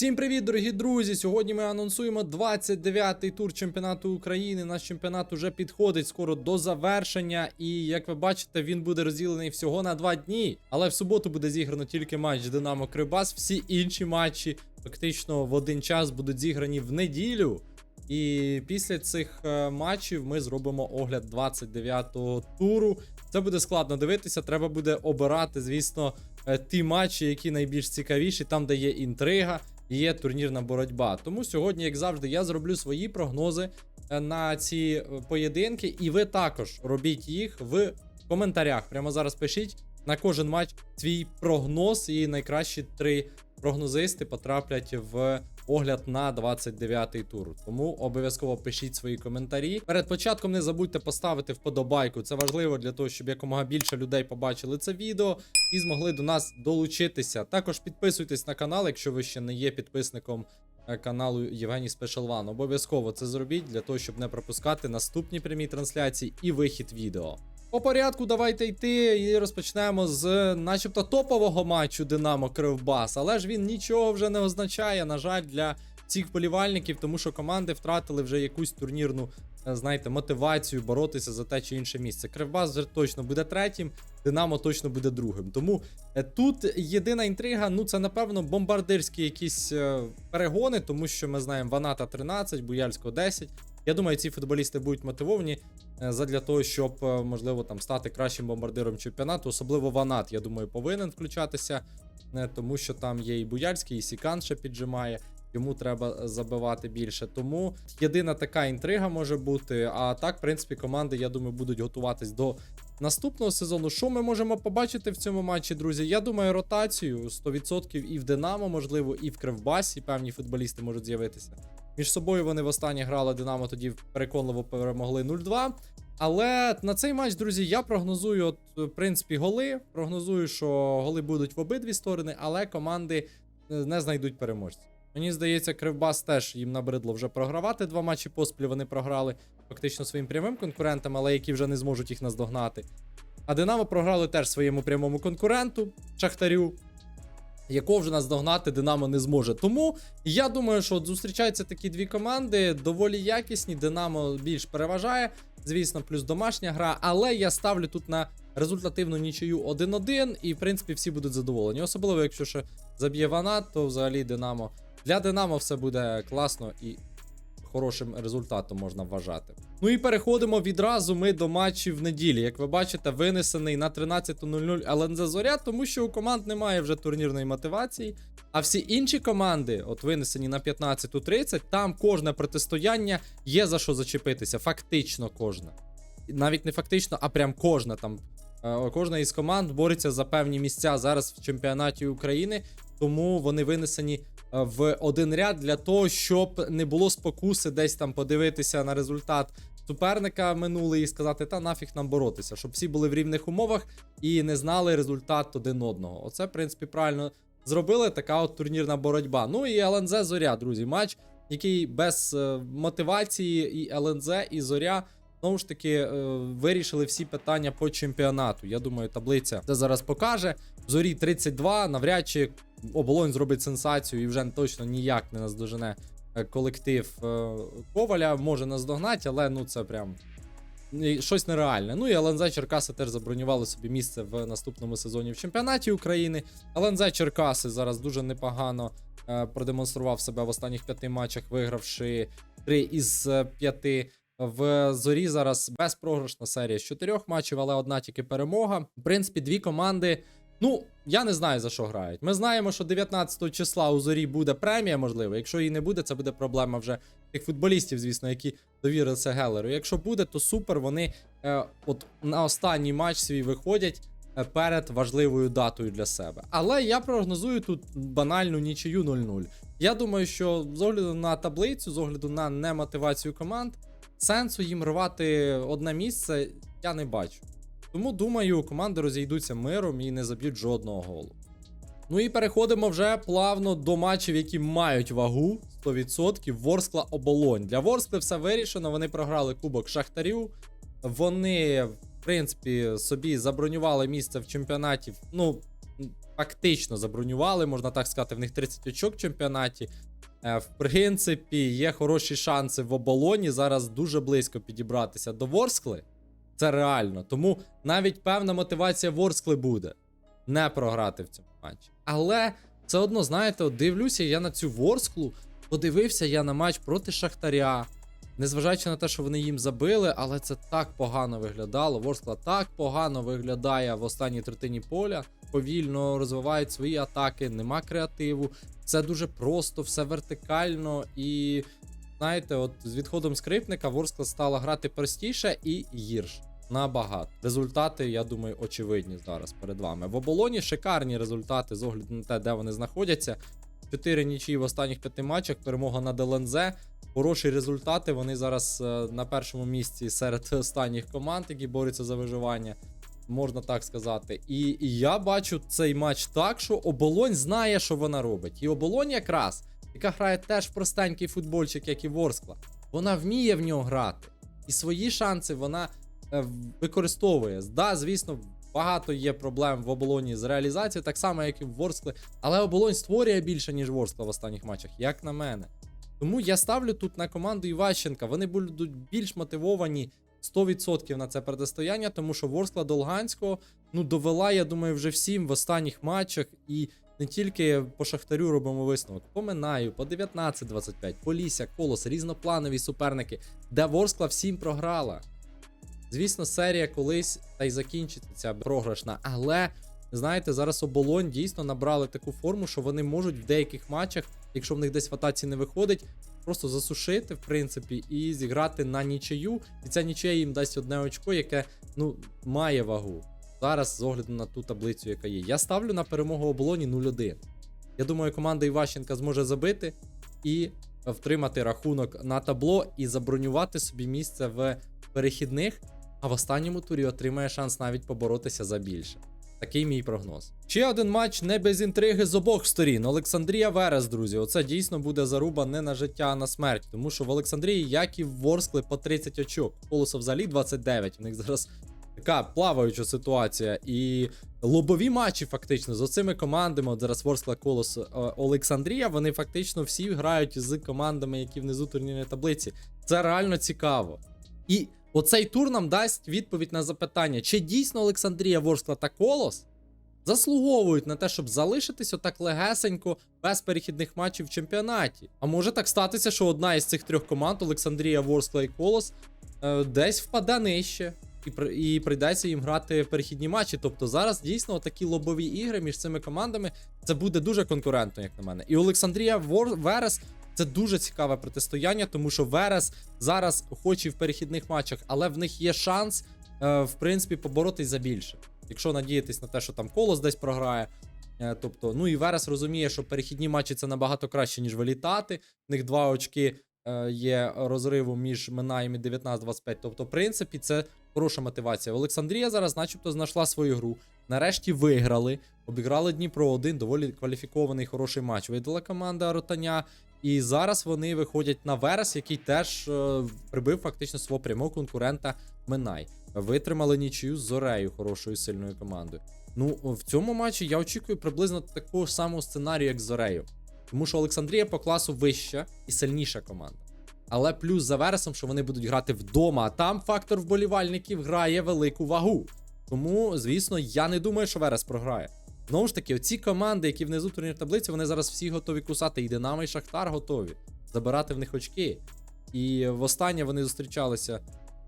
Всім привіт, дорогі друзі! Сьогодні ми анонсуємо 29-й тур чемпіонату України. Наш чемпіонат уже підходить скоро до завершення, і як ви бачите, він буде розділений всього на два дні. Але в суботу буде зіграно тільки матч Динамо Кривбас. Всі інші матчі фактично в один час будуть зіграні в неділю. І після цих е, матчів ми зробимо огляд 29-го туру. Це буде складно дивитися. Треба буде обирати, звісно, е, ті матчі, які найбільш цікавіші, там, де є інтрига, є турнірна боротьба. Тому сьогодні, як завжди, я зроблю свої прогнози е, на ці е, поєдинки, і ви також робіть їх в коментарях. Прямо зараз пишіть на кожен матч свій прогноз, і найкращі три прогнозисти потраплять в огляд на 29-й тур. Тому обов'язково пишіть свої коментарі. Перед початком не забудьте поставити вподобайку. Це важливо для того, щоб якомога більше людей побачили це відео і змогли до нас долучитися. Також підписуйтесь на канал, якщо ви ще не є підписником е, каналу Євгеній One. Обов'язково це зробіть для того, щоб не пропускати наступні прямі трансляції і вихід відео. По порядку давайте йти і розпочнемо з начебто топового матчу Динамо Кривбас, але ж він нічого вже не означає, на жаль, для цих вболівальників, тому що команди втратили вже якусь турнірну, е, знаєте, мотивацію боротися за те чи інше місце. Кривбас вже точно буде третім, Динамо точно буде другим. Тому е, тут єдина інтрига, ну це напевно бомбардирські якісь е, перегони, тому що ми знаємо Ваната 13, Буяльського 10. Я думаю, ці футболісти будуть мотивовані задля того, щоб е, можливо там стати кращим бомбардиром чемпіонату. Особливо Ванат, я думаю, повинен включатися, е, тому що там є і Буяльський, і Сікан ще піджимає. Йому треба забивати більше. Тому єдина така інтрига може бути. А так, в принципі, команди, я думаю, будуть готуватись до наступного сезону. Що ми можемо побачити в цьому матчі, друзі? Я думаю, ротацію 100% і в Динамо, можливо, і в Кривбасі певні футболісти можуть з'явитися. Між собою вони востаннє грали Динамо, тоді переконливо перемогли 0-2. Але на цей матч, друзі, я прогнозую, от, в принципі, голи. Прогнозую, що голи будуть в обидві сторони, але команди е, не знайдуть переможців. Мені здається, Кривбас теж їм набридло вже програвати. Два матчі поспіль вони програли фактично своїм прямим конкурентам, але які вже не зможуть їх наздогнати. А Динамо програли теж своєму прямому конкуренту Шахтарю, якого вже наздогнати Динамо не зможе. Тому я думаю, що от зустрічаються такі дві команди, доволі якісні. Динамо більш переважає, звісно, плюс домашня гра. Але я ставлю тут на результативну нічию 1-1, і в принципі всі будуть задоволені. Особливо, якщо ще заб'є Ванат, то взагалі Динамо. Для Динамо все буде класно і хорошим результатом можна вважати. Ну і переходимо відразу ми до матчів неділі. Як ви бачите, винесений на 13.00 ЛНЗ Зоря, тому що у команд немає вже турнірної мотивації. А всі інші команди, от винесені на 15.30, там кожне протистояння є за що зачепитися. Фактично кожне. Навіть не фактично, а прям кожна там. е, Кожна із команд бореться за певні місця зараз в чемпіонаті України, тому вони винесені е, в один ряд для того, щоб не було спокуси десь там подивитися на результат суперника минулий і сказати, та нафіг нам боротися, щоб всі були в рівних умовах і не знали результат один одного. Оце, в принципі, правильно зробили. Така от турнірна боротьба. Ну і ЛНЗ Зоря, друзі, матч, який без е, мотивації, і ЛНЗ, і Зоря. Знову ж таки, е, вирішили всі питання по чемпіонату. Я думаю, таблиця це зараз покаже. Зорі 32, навряд чи оболонь зробить сенсацію і вже точно ніяк не наздожене е, колектив е, Коваля. Може наздогнати, але ну це прям щось нереальне. Ну і ЛНЗ Черкаси теж забронювали собі місце в наступному сезоні в чемпіонаті України. ЛНЗ Черкаси зараз дуже непогано е, продемонстрував себе в останніх п'яти матчах, вигравши три із п'яти. В зорі зараз безпрограшна серія з чотирьох матчів, але одна тільки перемога. В принципі, дві команди. Ну, я не знаю за що грають. Ми знаємо, що 19 числа у зорі буде премія, можливо. Якщо її не буде, це буде проблема вже тих футболістів, звісно, які довірилися Гелеру. Якщо буде, то супер. Вони е, от на останній матч свій виходять е, перед важливою датою для себе. Але я прогнозую тут банальну нічию 0-0. Я думаю, що з огляду на таблицю, з огляду на немотивацію команд, сенсу їм рвати одне місце я не бачу. Тому думаю, команди розійдуться миром і не заб'ють жодного голу. Ну і переходимо вже плавно до матчів, які мають вагу 100%. Ворскла оболонь. Для Ворскли все вирішено. Вони програли Кубок Шахтарів. Вони, в принципі, собі забронювали місце в чемпіонаті. Ну, фактично забронювали, можна так сказати, в них 30 очок в чемпіонаті. Е, В принципі, є хороші шанси в оболоні зараз дуже близько підібратися до Ворскли. Це реально. Тому навіть певна мотивація Ворскли буде не програти в цьому матчі. Але все одно, знаєте, дивлюся я на цю Ворсклу, подивився я на матч проти Шахтаря. Незважаючи на те, що вони їм забили, але це так погано виглядало. Ворскла так погано виглядає в останній третині поля. Повільно розвивають свої атаки, нема креативу. Все дуже просто, все вертикально. І знаєте, от з відходом скрипника Ворскла стала грати простіше і гірше. Набагато. Результати, я думаю, очевидні зараз перед вами. В оболоні шикарні результати з огляду на те, де вони знаходяться. Чотири нічі в останніх п'яти матчах, перемога над ЛНЗ. Хороші результати. Вони зараз е, на першому місці серед останніх команд, які борються за виживання. Можна так сказати. І, і я бачу цей матч так, що оболонь знає, що вона робить. І оболонь якраз, яка грає теж простенький футбольчик, як і Ворскла, вона вміє в нього грати. І свої шанси вона використовує. Да, звісно, багато є проблем в оболоні з реалізацією, так само, як і в Ворскли. Але оболонь створює більше, ніж Ворскла в останніх матчах, як на мене. Тому я ставлю тут на команду Іващенка. Вони будуть більш мотивовані 100% на це протистояння, тому що Ворскла до Луганського ну, довела, я думаю, вже всім в останніх матчах. І не тільки по Шахтарю робимо висновок. По Минаю, по 19-25, Полісся, Колос, різнопланові суперники, де Ворскла всім програла. Звісно, серія колись та й закінчиться ця програшна, але знаєте, зараз оболонь дійсно набрали таку форму, що вони можуть в деяких матчах, якщо в них десь в атаці не виходить, просто засушити, в принципі, і зіграти на нічию. І ця нічия їм дасть одне очко, яке ну має вагу. Зараз з огляду на ту таблицю, яка є. Я ставлю на перемогу оболоні 0-1. Я думаю, команда Іващенка зможе забити і втримати рахунок на табло і забронювати собі місце в перехідних, а в останньому турі отримає шанс навіть поборотися за більше. Такий мій прогноз. Ще один матч не без інтриги з обох сторін. Олександрія Верес, друзі. Оце дійсно буде заруба не на життя, а на смерть. Тому що в Олександрії, як і в Ворскли, по 30 очок. Колосо взагалі 29. У них зараз така плаваюча ситуація. І лобові матчі, фактично, з оцими командами. От зараз Ворскла Колос е, Олександрія. Вони фактично всі грають з командами, які внизу турнірної таблиці. Це реально цікаво. І оцей тур нам дасть відповідь на запитання, чи дійсно Олександрія, Ворскла та Колос заслуговують на те, щоб залишитись отак легесенько без перехідних матчів в чемпіонаті. А може так статися, що одна із цих трьох команд Олександрія, Ворскла і Колос е, десь впаде нижче. І, і прийдеться їм грати перехідні матчі. Тобто зараз дійсно такі лобові ігри між цими командами це буде дуже конкурентно, як на мене. І Олександрія Вор... Верес це дуже цікаве протистояння, тому що Верес зараз хоч і в перехідних матчах, але в них є шанс, е, в принципі, поборотись за більше. Якщо надіятись на те, що там колос десь програє. Е, Тобто, ну і Верес розуміє, що перехідні матчі це набагато краще, ніж вилітати. В них два очки е, є розриву між Минаєм і 19-25. Тобто, в принципі, це хороша мотивація. Олександрія зараз, начебто, знайшла свою гру. Нарешті виграли, обіграли Дніпро один доволі кваліфікований хороший матч. Видала команда Ротаня. І зараз вони виходять на Верес, який теж е, прибив фактично свого прямого конкурента Минай. Витримали нічию з Зорею, хорошою сильною командою. Ну, в цьому матчі я очікую приблизно такого самого сценарію, як Зорею. Тому що Олександрія по класу вища і сильніша команда. Але плюс за Вересом, що вони будуть грати вдома, а там фактор вболівальників грає велику вагу. Тому, звісно, я не думаю, що Верес програє. Знову ж таки, оці команди, які внизу турнір таблиці, вони зараз всі готові кусати. І Динамо, і Шахтар готові забирати в них очки. І востаннє вони зустрічалися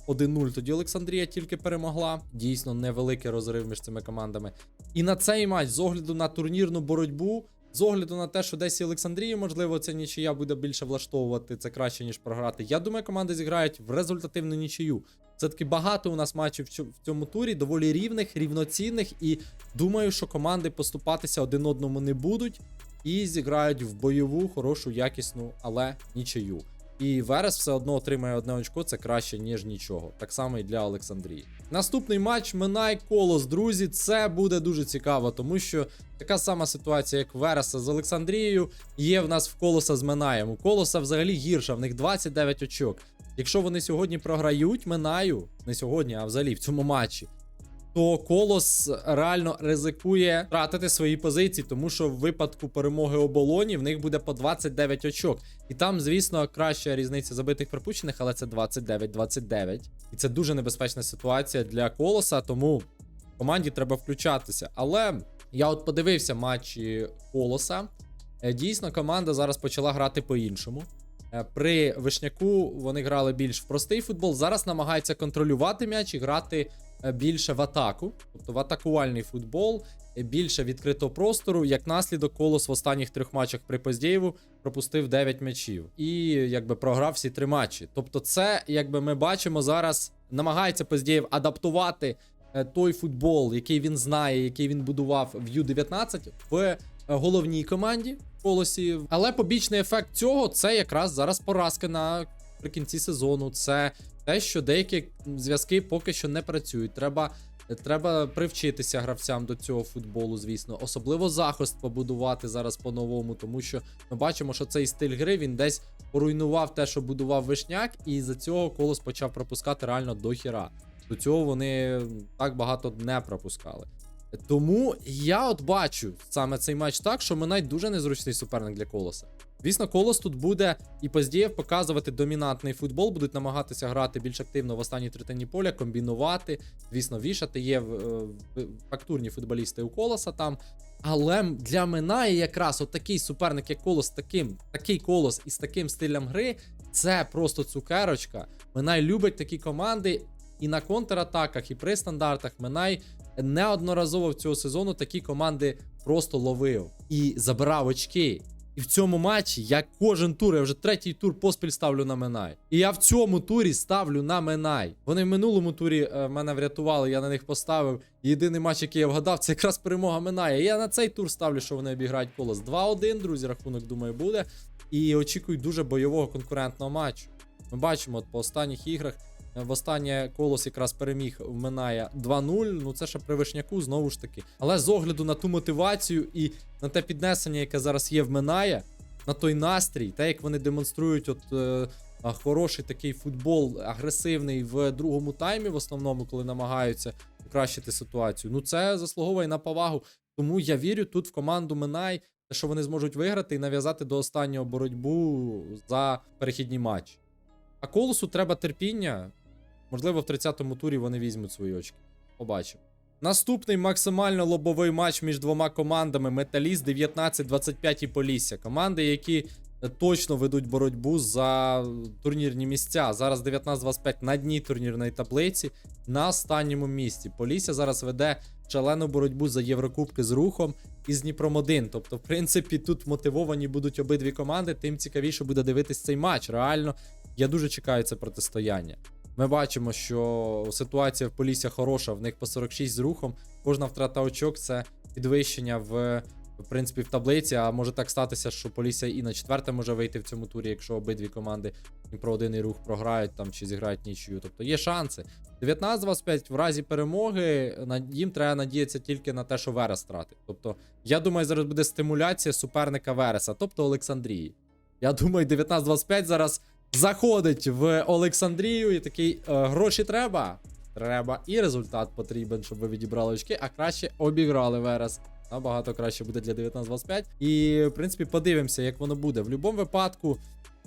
1-0. Тоді Олександрія тільки перемогла. Дійсно, невеликий розрив між цими командами. І на цей матч, з огляду на турнірну боротьбу, з огляду на те, що десь і Олександрії, можливо, ця нічия буде більше влаштовувати, це краще, ніж програти. Я думаю, команди зіграють в результативну нічию. Все-таки багато у нас матчів в цьому турі, доволі рівних, рівноцінних, і думаю, що команди поступатися один одному не будуть і зіграють в бойову, хорошу, якісну, але нічию. І Верес все одно отримає одне очко, це краще, ніж нічого. Так само і для Олександрії. Наступний матч Минай Колос, друзі. Це буде дуже цікаво, тому що така сама ситуація, як Вереса з Олександрією, є в нас в Колоса з Минаєм. У Колоса взагалі гірша, в них 29 очок. Якщо вони сьогодні програють Минаю, не сьогодні, а взагалі в цьому матчі, то колос реально ризикує втратити свої позиції, тому що в випадку перемоги оболоні в них буде по 29 очок. І там, звісно, краща різниця забитих пропущених, але це 29-29. І це дуже небезпечна ситуація для колоса, тому команді треба включатися. Але я от подивився матчі колоса. Е, Дійсно, команда зараз почала грати по-іншому. Е, При вишняку вони грали більш в простий футбол. Зараз намагаються контролювати м'яч і грати е, більше в атаку, тобто в атакувальний футбол, е, більше відкритого простору. Як наслідок, колос в останніх трьох матчах при Поздєєву пропустив 9 м'ячів і якби програв всі три матчі. Тобто, це, якби ми бачимо, зараз намагається Поздєєв адаптувати той футбол, який він знає, який він будував в Ю-19 в головній команді колосі. Але побічний ефект цього це якраз зараз поразки на прикінці сезону. Це те, що деякі зв'язки поки що не працюють. Треба. Треба привчитися гравцям до цього футболу, звісно, особливо захист побудувати зараз по-новому, тому що ми бачимо, що цей стиль гри він десь поруйнував те, що будував вишняк, і за цього колос почав пропускати реально до хіра. До цього вони так багато не пропускали. Тому я от бачу саме цей матч так, що Минай дуже незручний суперник для колоса. Звісно, колос тут буде і Поздієв показувати домінантний футбол, будуть намагатися грати більш активно в останній третині поля, комбінувати, звісно, вішати. Є е, в- фактурні футболісти у колоса там. Але для Минає якраз от такий суперник, як колос, таким, такий колос із таким стилем гри, це просто цукерочка. Минай любить такі команди і на контратаках, і при стандартах. Минай неодноразово в цього сезону такі команди просто ловив і забирав очки. І в цьому матчі я кожен тур, я вже третій тур поспіль ставлю на Минай. І я в цьому турі ставлю на Минай. Вони в минулому турі е, мене врятували, я на них поставив. Єдиний матч, який я вгадав, це якраз перемога Минає. Я на цей тур ставлю, що вони обіграють колос 2-1, друзі. Рахунок, думаю, буде. І очікую дуже бойового конкурентного матчу. Ми бачимо от по останніх іграх. В останнє колос якраз переміг в Минає 2-0. Ну це ще при вишняку, знову ж таки. Але з огляду на ту мотивацію і на те піднесення, яке зараз є в Минає, на той настрій, те, як вони демонструють, от е, хороший такий футбол, агресивний в другому таймі, в основному, коли намагаються покращити ситуацію. Ну це заслуговує на повагу. Тому я вірю тут в команду Минай, що вони зможуть виграти і нав'язати до останнього боротьбу за перехідні матчі. А колосу треба терпіння. Можливо, в 30-му турі вони візьмуть свої очки. Побачимо. Наступний максимально лобовий матч між двома командами Металіст 19-25 і Полісся. Команди, які е, точно ведуть боротьбу за турнірні місця. Зараз 19-25 на дні турнірної таблиці на останньому місці. Полісся зараз веде шалену боротьбу за Єврокубки з рухом і з Дніпром 1. Тобто, в принципі, тут мотивовані будуть обидві команди, тим цікавіше буде дивитись цей матч. Реально, я дуже чекаю це протистояння. Ми бачимо, що ситуація в Полісся хороша, в них по 46 з рухом. Кожна втрата очок це підвищення в, в принципі в таблиці. А може так статися, що Полісся і на четверте може вийти в цьому турі, якщо обидві команди про один рух програють там чи зіграють нічию. Тобто є шанси. 19-25 в разі перемоги їм треба надіятися тільки на те, що Верес втратить. Тобто, я думаю, зараз буде стимуляція суперника Вереса, тобто Олександрії. Я думаю, 19-25 зараз заходить в Олександрію і такий е, гроші треба. Треба, і результат потрібен, щоб ви відібрали очки, а краще обіграли Верес. Набагато краще буде для 19-25. І, в принципі, подивимося, як воно буде. В будь-якому випадку,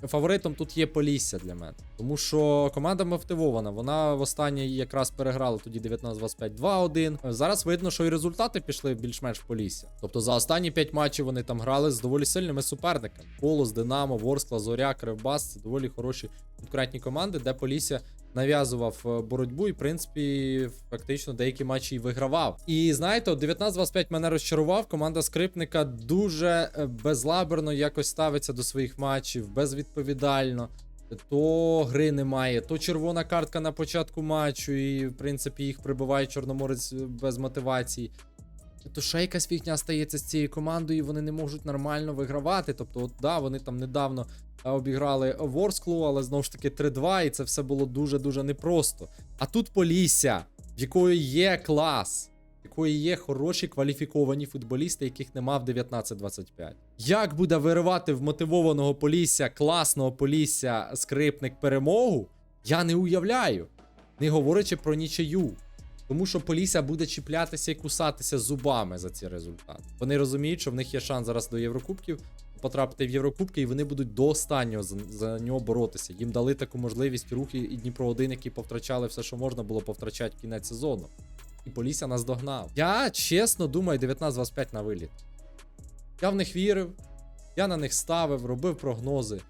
фаворитом тут є Полісся для мене. Тому що команда мотивована. Вона в останній якраз переграла тоді 19-25 2-1. Зараз видно, що і результати пішли більш-менш в Полісся. Тобто за останні 5 матчів вони там грали з доволі сильними суперниками. Полос, Динамо, Ворскла, Зоря, Кривбас це доволі хороші конкурентні команди, де Полісся нав'язував е, боротьбу і, в принципі, фактично деякі матчі і вигравав. І знаєте, 19-25 мене розчарував. Команда скрипника дуже е, безлаберно якось ставиться до своїх матчів, безвідповідально. То гри немає, то червона картка на початку матчу, і, в принципі, їх прибиває Чорноморець е, без мотивації. То ще якась фігня стається з цією командою, і вони не можуть нормально вигравати. Тобто, от, да, вони там недавно обіграли Ворсклу, але знову ж таки 3-2, і це все було дуже-дуже непросто. А тут Полісся, в якої є клас, в якої є хороші кваліфіковані футболісти, яких нема в 19-25. Як буде виривати в мотивованого Полісся, класного Полісся скрипник перемогу, я не уявляю. Не говорячи про нічию. Тому що Полісся буде чіплятися і кусатися зубами за ці результати. Вони розуміють, що в них є шанс зараз до Єврокубків потрапити в Єврокубки, і вони будуть до останнього за, за нього боротися. Їм дали таку можливість рухи і Дніпро 1 які повтрачали все, що можна було повтрачати кінець сезону. І Полісся нас догнав. Я чесно думаю, 19-25 на виліт. Я в них вірив, я на них ставив, робив прогнози.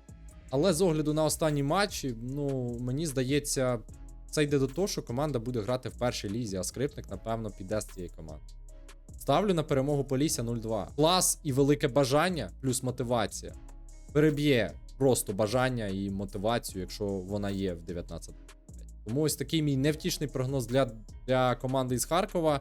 Але з огляду на останні матчі, ну мені здається, це йде до того, що команда буде грати в першій лізі, а скрипник, напевно, піде з цієї команди. Ставлю на перемогу Полісся 0-2. Клас і велике бажання, плюс мотивація. Переб'є просто бажання і мотивацію, якщо вона є в 19. Тому ось такий мій невтішний прогноз для, для команди із Харкова.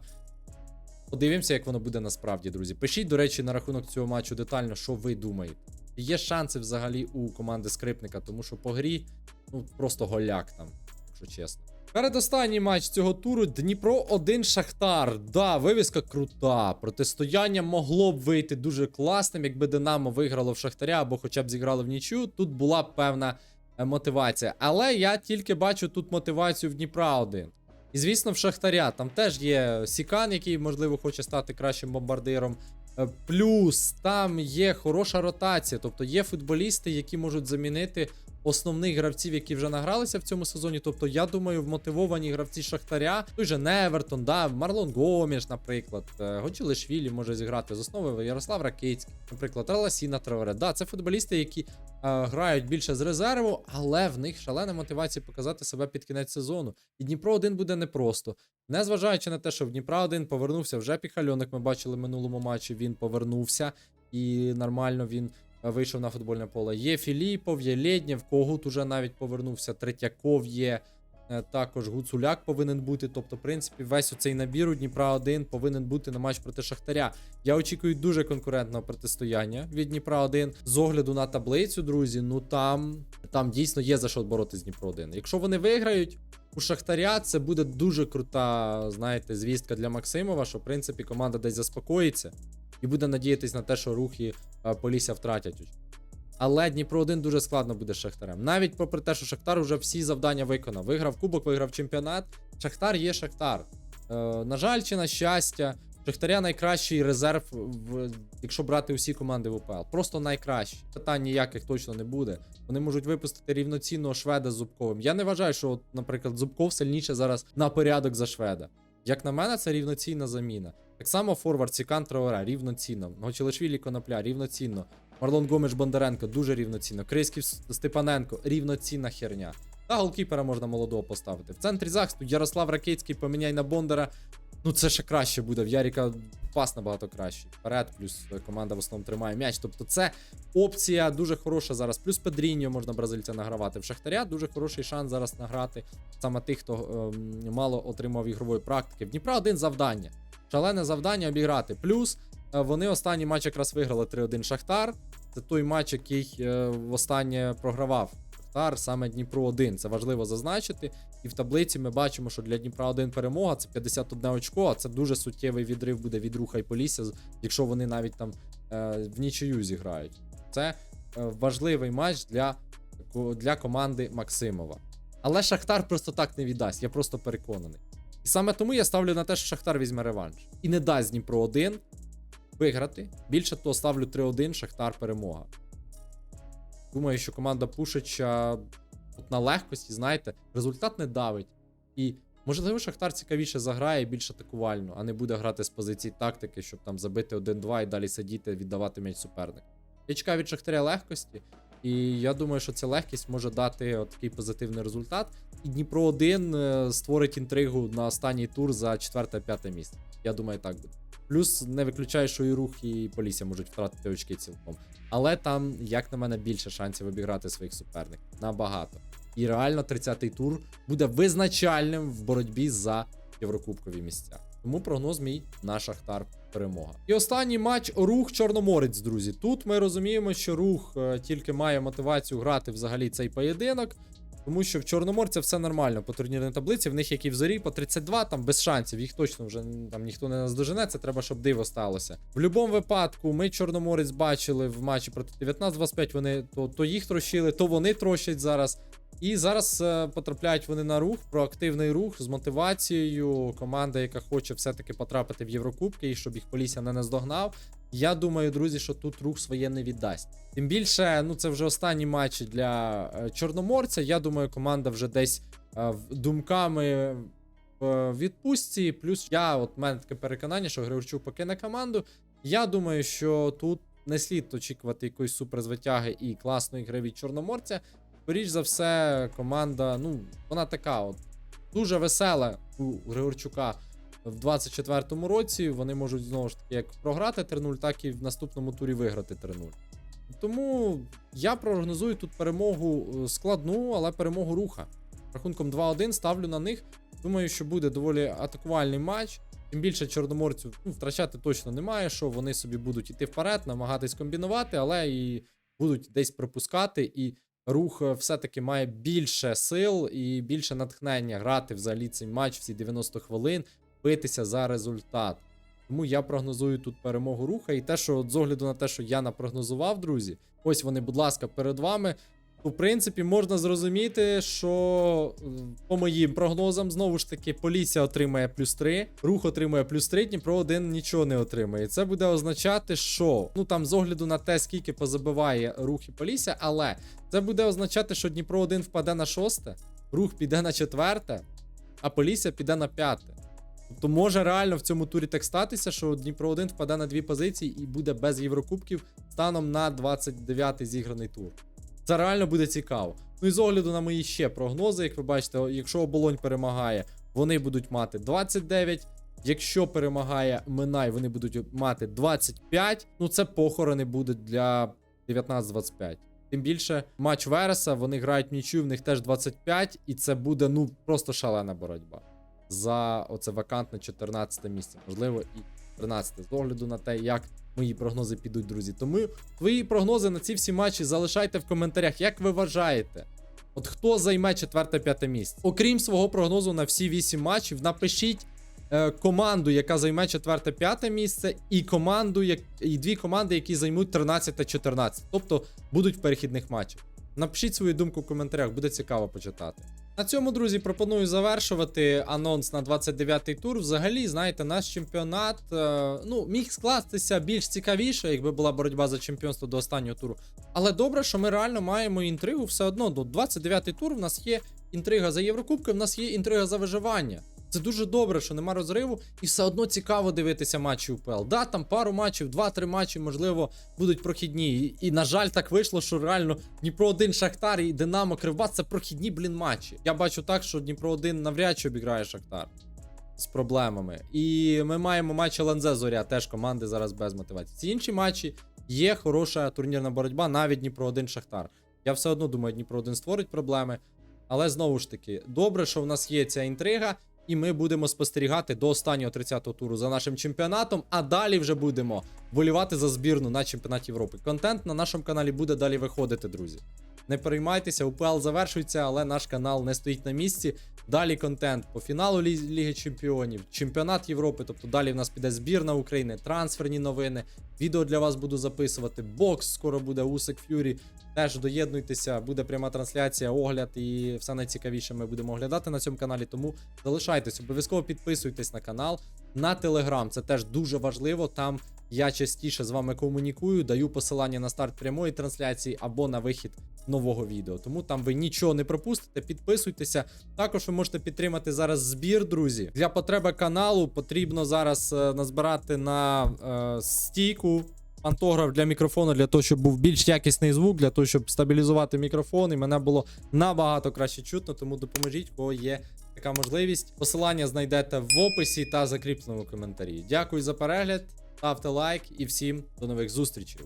Подивимося, як воно буде насправді, друзі. Пишіть, до речі, на рахунок цього матчу детально, що ви думаєте. Є шанси взагалі у команди скрипника, тому що по грі ну просто голяк там, якщо чесно. Передостанній матч цього туру Дніпро 1 Шахтар. Да, вивіска крута. Протистояння могло б вийти дуже класним, якби Динамо виграло в Шахтаря або хоча б зіграло в нічю. Тут була б певна е, мотивація. Але я тільки бачу тут мотивацію в Дніпра 1. І звісно, в Шахтаря там теж є Сікан, який, можливо, хоче стати кращим бомбардиром. Е, Плюс там є хороша ротація, тобто є футболісти, які можуть замінити основних гравців, які вже награлися в цьому сезоні. Тобто, я думаю, вмотивовані гравці Шахтаря, той же Невертон, да, Марлон Гоміш, наприклад, е, Годжілишвілі може зіграти з основи Ярослав Ракицький, наприклад, Раласіна Траоре. Да, це футболісти, які е, грають більше з резерву, але в них шалена мотивація показати себе під кінець сезону. І Дніпро 1 буде непросто. Незважаючи на те, що в Дніпра 1 повернувся вже Піхальоник, ми бачили в минулому матчі, він повернувся і нормально він вийшов на футбольне поле. Є Філіпов, є Лєднєв, Когут уже навіть повернувся, Третьяков є. е, Також Гуцуляк повинен бути. Тобто, в принципі, весь оцей набір у Дніпра 1 повинен бути на матч проти Шахтаря. Я очікую дуже конкурентного протистояння від Дніпра 1 з огляду на таблицю, друзі. Ну там, там дійсно є за що боротися з Дніпро 1. Якщо вони виграють, у Шахтаря це буде дуже крута, знаєте, звістка для Максимова, що в принципі команда десь заспокоїться і буде надіятись на те, що рухи е, Полісся втратять. Але Дніпро 1 дуже складно буде з Шахтарем. Навіть попри те, що Шахтар вже всі завдання виконав. Виграв кубок, виграв чемпіонат. Шахтар є Шахтар. Е, на жаль, чи на щастя, Шахтаря найкращий резерв, в, якщо брати усі команди в УПЛ. Просто найкращий. Питань ніяких точно не буде. Вони можуть випустити рівноцінного шведа з Зубковим. Я не вважаю, що, наприклад, Зубков сильніше зараз на порядок за шведа. Як на мене, це рівноцінна заміна. Так само Форвард Сікан Траоре рівноцінно. Гочелешвілі Конопля рівноцінно. Марлон Гомеш Бондаренко дуже рівноцінно. Крисків Степаненко рівноцінна херня. Та голкіпера можна молодого поставити. В центрі захисту Ярослав Ракицький поміняй на Бондара. Ну це ще краще буде. В Яріка пас набагато кращий. Вперед, плюс команда в основному тримає м'яч. Тобто це опція дуже хороша зараз. Плюс Педріньо можна бразильця награвати. В Шахтаря дуже хороший шанс зараз награти. Саме тих, хто ем, мало отримав ігрової практики. В Дніпра один завдання. Шалене завдання обіграти. Плюс е, вони останній матч якраз виграли 3-1 Шахтар. Це той матч, який е, востаннє програвав. Шахтар саме Дніпро 1. Це важливо зазначити. І в таблиці ми бачимо, що для Дніпра 1 перемога це 51 очко, а це дуже суттєвий відрив буде від руха і Полісся, якщо вони навіть там е, в нічию зіграють. Це важливий матч для, для команди Максимова. Але Шахтар просто так не віддасть, я просто переконаний. І саме тому я ставлю на те, що Шахтар візьме реванш. І не дасть Дніпро 1 виграти. Більше того, ставлю 3-1, Шахтар перемога. Думаю, що команда Пушича от на легкості, знаєте, результат не давить. І можливо, Шахтар цікавіше заграє і більш атакувально, а не буде грати з позиції тактики, щоб там забити 1-2 і далі сидіти, віддавати м'яч супернику. Я чекаю від Шахтаря легкості, і я думаю, що ця легкість може дати от такий позитивний результат. І Дніпро 1 е, створить інтригу на останній тур за 4-5 місце. Я думаю, так буде. Плюс не виключаю, що і рух, і Полісся можуть втратити очки цілком. Але там, як на мене, більше шансів обіграти своїх суперників. Набагато. І реально 30-й тур буде визначальним в боротьбі за єврокубкові місця. Тому прогноз мій на Шахтар перемога. І останній матч рух Чорноморець, друзі. Тут ми розуміємо, що рух е, тільки має мотивацію грати взагалі цей поєдинок. Тому що в Чорноморця все нормально по турнірній таблиці. В них як і в зорі по 32, там без шансів. Їх точно вже там ніхто не наздожене. Це треба, щоб диво сталося. В будь-якому випадку ми Чорноморець бачили в матчі проти 19-25. Вони то, то їх трощили, то вони трощать зараз. І зараз е, потрапляють вони на рух, проактивний рух з мотивацією. Команда, яка хоче все-таки потрапити в Єврокубки і щоб їх Полісся не наздогнав. Я думаю, друзі, що тут рух своє не віддасть. Тим більше, ну це вже останні матчі для е, Чорноморця. Я думаю, команда вже десь е, думками в відпустці. Плюс я, от мене таке переконання, що Григорчук покине команду. Я думаю, що тут не слід очікувати якоїсь суперзвитяги і класної гри від Чорноморця. Скоріш за все, команда, ну, вона така от дуже весела у Григорчука в 24-му році. Вони можуть знову ж таки як програти 3-0, так і в наступному турі виграти 3-0. Тому я прогнозую тут перемогу е, складну, але перемогу руха. Рахунком 2-1 ставлю на них. Думаю, що буде доволі атакувальний матч. Тим більше чорноморців ну, втрачати точно немає, що вони собі будуть іти вперед, намагатись комбінувати, але і будуть десь пропускати. І рух е, все-таки має більше сил і більше натхнення грати взагалі цей матч всі 90 хвилин, битися за результат. Тому я прогнозую тут перемогу руха. І те, що от з огляду на те, що я напрогнозував, друзі, ось вони, будь ласка, перед вами. В принципі, можна зрозуміти, що е, по моїм прогнозам, знову ж таки, Полісся отримає плюс 3, рух отримує плюс 3, Дніпро 1 нічого не отримає. Це буде означати, що ну там з огляду на те, скільки позабиває рух і Полісся, але це буде означати, що Дніпро 1 впаде на шосте, рух піде на четверте, а Полісся піде на п'яте. Тобто може реально в цьому турі так статися, що Дніпро 1 впаде на дві позиції і буде без Єврокубків станом на 29-й зіграний тур. Це реально буде цікаво. Ну і з огляду на мої ще прогнози, як ви бачите, якщо оболонь перемагає, вони будуть мати 29. Якщо перемагає Минай, вони будуть мати 25. Ну це похорони будуть для 19-25. Тим більше матч Вереса, вони грають нічю, в них теж 25, і це буде ну просто шалена боротьба за оце вакантне 14 місце, можливо, і 13 з огляду на те, як мої прогнози підуть, друзі. Тому твої прогнози на ці всі матчі залишайте в коментарях, як ви вважаєте. От хто займе 4-5 місце? Окрім свого прогнозу на всі 8 матчів, напишіть е, команду, яка займе 4-5 місце, і команду, як, і дві команди, які займуть 13-14. Тобто будуть в перехідних матчах. Напишіть свою думку в коментарях, буде цікаво почитати. На цьому, друзі, пропоную завершувати анонс на 29-й тур. Взагалі, знаєте, наш чемпіонат е, ну, міг скластися більш цікавіше, якби була боротьба за чемпіонство до останнього туру. Але добре, що ми реально маємо інтригу все одно. До 29-й тур в нас є інтрига за Єврокубки, в нас є інтрига за виживання. Це дуже добре, що нема розриву, і все одно цікаво дивитися матчі УПЛ. Да, там пару матчів, два-три матчі, можливо, будуть прохідні. І, і, на жаль, так вийшло, що реально Дніпро 1 Шахтар і Динамо Кривбас це прохідні, блін, матчі. Я бачу так, що Дніпро 1 навряд чи обіграє Шахтар з проблемами. І ми маємо матч ЛНЗ Зоря, теж команди зараз без мотивації. Ці інші матчі є хороша турнірна боротьба, навіть Дніпро 1 Шахтар. Я все одно думаю, Дніпро 1 створить проблеми. Але знову ж таки, добре, що в нас є ця інтрига, і ми будемо спостерігати до останнього 30-го туру за нашим чемпіонатом. А далі вже будемо болівати за збірну на чемпіонаті Європи. Контент на нашому каналі буде далі виходити, друзі. Не переймайтеся, УПЛ завершується, але наш канал не стоїть на місці. Далі контент по фіналу Лі- Ліги Чемпіонів, чемпіонат Європи. Тобто далі в нас піде збірна України, трансферні новини. Відео для вас буду записувати. Бокс скоро буде Усик Ф'юрі. Теж доєднуйтеся, буде пряма трансляція, огляд і все найцікавіше ми будемо оглядати на цьому каналі. Тому залишайтесь, обов'язково підписуйтесь на канал, на телеграм. Це теж дуже важливо. Там я частіше з вами комунікую, даю посилання на старт прямої трансляції або на вихід нового відео. Тому там ви нічого не пропустите. Підписуйтеся. Також ви можете підтримати зараз збір, друзі. Для потреби каналу потрібно зараз е, назбирати на е, стійку. Пантограф для мікрофону, для того, щоб був більш якісний звук, для того, щоб стабілізувати мікрофон, і мене було набагато краще чутно, тому допоможіть, кого є така можливість. Посилання знайдете в описі та закріпленому коментарі. Дякую за перегляд, ставте лайк і всім до нових зустрічей.